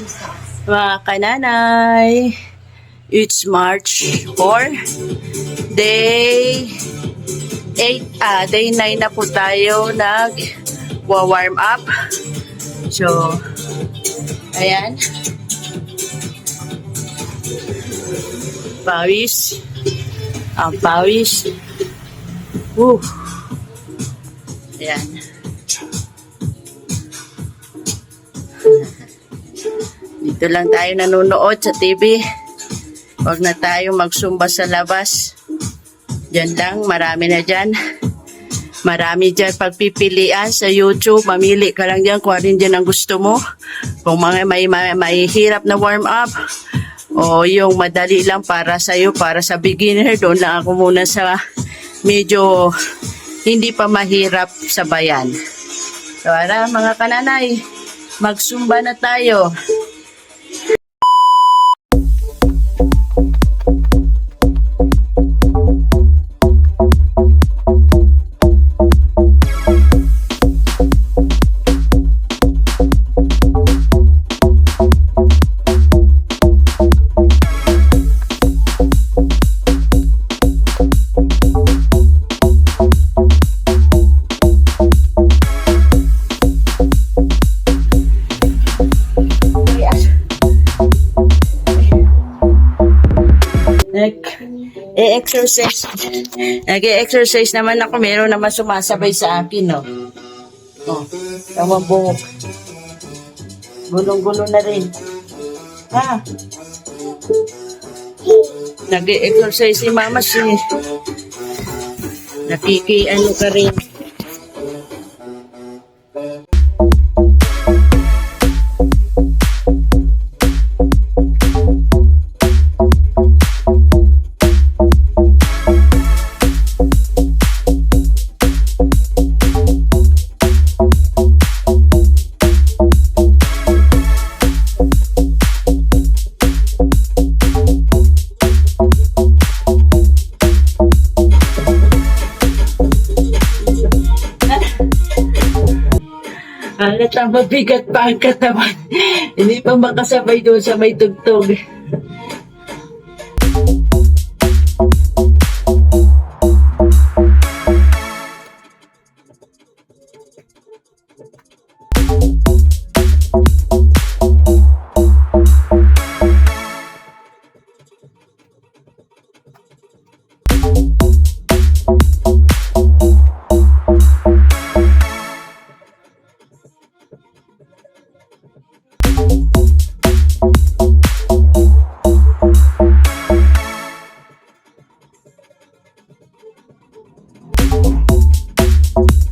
Mga kananay, it's March 4, day 8, ah, day 9 na po tayo nag warm up. So, ayan. Pawis. Ang pawis. Woo. Ayan. Dito lang tayo nanonood sa TV. Huwag na tayo magsumba sa labas. Diyan lang, marami na dyan. Marami dyan pagpipilian sa YouTube. Mamili ka lang dyan kung alin ang gusto mo. Kung mga may, may, may hirap na warm up, o yung madali lang para sa iyo, para sa beginner, doon lang ako muna sa medyo hindi pa mahirap sa bayan. So, mga kananay, magsumba na tayo. Nag e-exercise. Nag-e-exercise naman ako. Meron naman sumasabay sa akin, no? Oh, tama buhok. Gulong-gulo na rin. Ha? Nag-e-exercise si mama si nakiki ano ka rin. Alat ang mabigat pa ang katawan. Hindi pa makasabay doon sa may tugtog. Masakit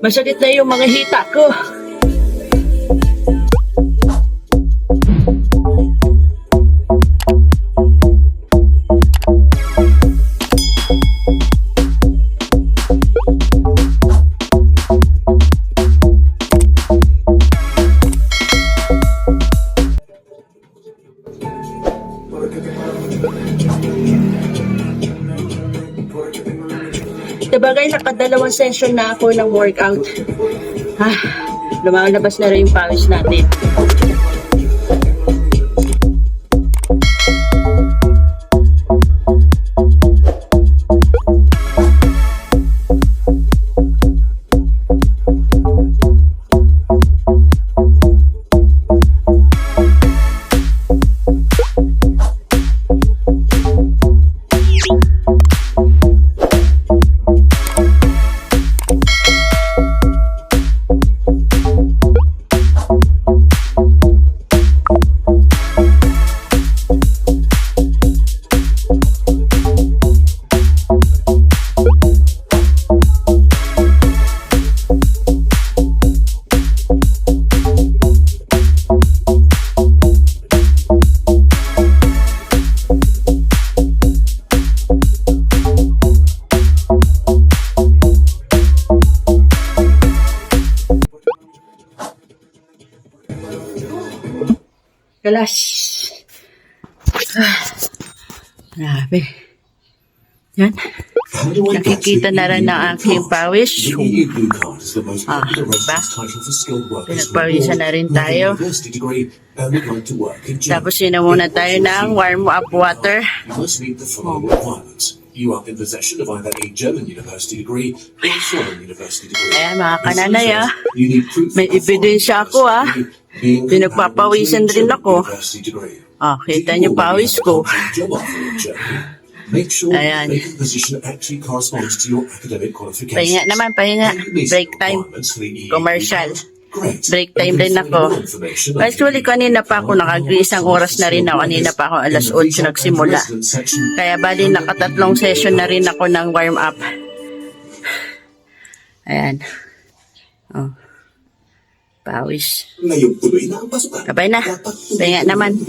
Masakit na yung mga hita ko. Nakadalawang session na ako ng workout. Ah, lumalabas na rin yung pawis natin. Class. Ah. Yan. Nakikita na rin EU ng Blue aking pawis. Ah, diba? Pinagpawisan na rin tayo. Tapos yun na muna tayo ng warm up water. You are in possession of either a German university degree or foreign university degree. Ayan, mga kananay, ah. May ebidensya ako, ah. Pinagpapawisan rin ako. Ah, kita niyo pawis ko. Ayan. Pahinga naman, pahinga. Break time. Commercial. Break time for ako. Actually, kanina pa ako EU nakag-isang oras na rin ako. Kanina pa ako alas in the 8 retail and nagsimula. Kaya bali nakatatlong session na rin ako ng warm up. Ayan. Oh. Pawis. Ngayong tuloy na ang pasukan. Sabay na. Pahinga naman.